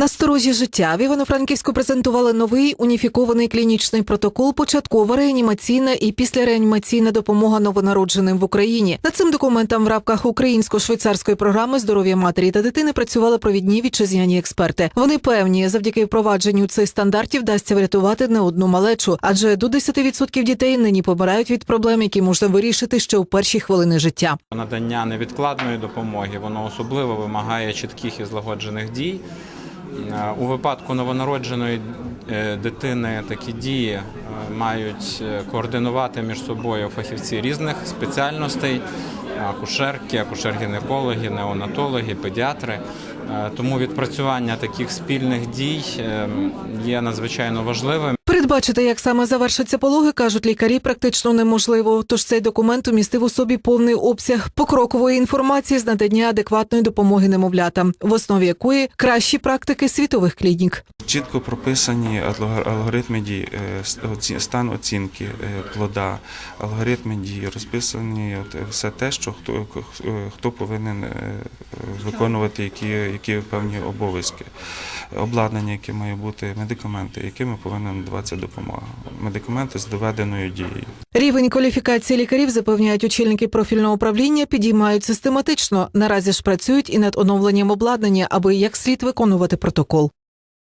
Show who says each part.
Speaker 1: Насторожі життя в Івано-Франківську презентували новий уніфікований клінічний протокол початкова реанімаційна і післяреанімаційна допомога новонародженим в Україні. Над цим документом в рамках українсько-швейцарської програми здоров'я матері та дитини працювали провідні вітчизняні експерти. Вони певні, завдяки впровадженню цих стандартів вдасться врятувати не одну малечу, адже до 10% дітей нині помирають від проблем, які можна вирішити ще у перші хвилини життя.
Speaker 2: Надання невідкладної допомоги воно особливо вимагає чітких і злагоджених дій. Е, У випадку новонародженої е, дитини такі дії е, мають координувати між собою фахівці різних спеціальностей, акушерки, акушер-гінекологи, неонатологи, педіатри. Тому відпрацювання таких спільних дій є надзвичайно важливим.
Speaker 1: Передбачити, як саме завершаться пологи, кажуть лікарі, практично неможливо. Тож цей документ умістив у собі повний обсяг покрокової інформації з надання адекватної допомоги немовлятам, в основі якої кращі практики світових клінік.
Speaker 3: Чітко прописані алго- алгоритми дій, е, стан оцінки е, плода, алгоритми дій, розписані е, все те, що хто, хто повинен виконувати, які, які певні обов'язки, обладнання, яке має бути, медикаменти, якими повинна надаватися допомога. Медикаменти з доведеною дією.
Speaker 1: Рівень кваліфікації лікарів запевняють очільники профільного управління, підіймають систематично. Наразі ж працюють і над оновленням обладнання, аби як слід виконувати протокол.